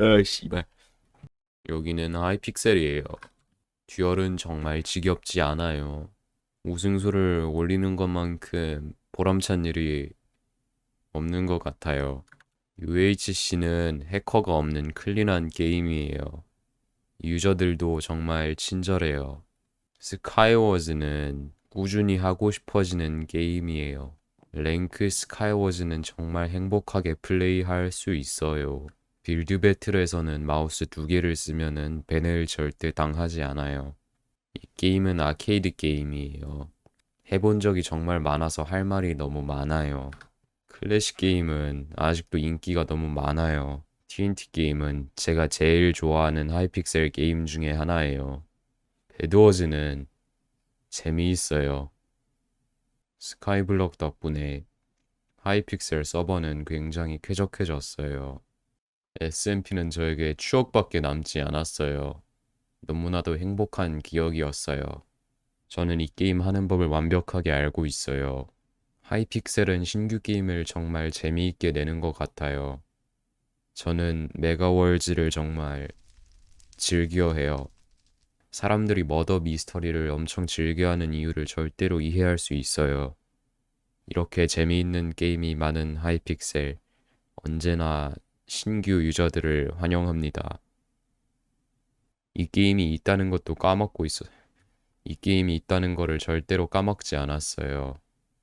아, 씨발. 여기는 하이픽셀이에요. 듀얼은 정말 지겹지 않아요. 우승수를 올리는 것만큼 보람찬 일이 없는 것 같아요. UHC는 해커가 없는 클린한 게임이에요. 유저들도 정말 친절해요. 스카이워즈는 꾸준히 하고 싶어지는 게임이에요. 랭크 스카이워즈는 정말 행복하게 플레이할 수 있어요. 빌드 배틀에서는 마우스 두 개를 쓰면은 밴을 절대 당하지 않아요. 이 게임은 아케이드 게임이에요. 해본 적이 정말 많아서 할 말이 너무 많아요. 클래식 게임은 아직도 인기가 너무 많아요. TNT 게임은 제가 제일 좋아하는 하이픽셀 게임 중에 하나예요. 배드워즈는 재미있어요. 스카이블럭 덕분에 하이픽셀 서버는 굉장히 쾌적해졌어요. SMP는 저에게 추억밖에 남지 않았어요. 너무나도 행복한 기억이었어요. 저는 이 게임 하는 법을 완벽하게 알고 있어요. 하이픽셀은 신규 게임을 정말 재미있게 내는 것 같아요. 저는 메가월즈를 정말 즐겨 해요. 사람들이 머더 미스터리를 엄청 즐겨하는 이유를 절대로 이해할 수 있어요. 이렇게 재미있는 게임이 많은 하이픽셀, 언제나 신규 유저들을 환영합니다. 이 게임이 있다는 것도 까먹고 있어. 이 게임이 있다는 거를 절대로 까먹지 않았어요.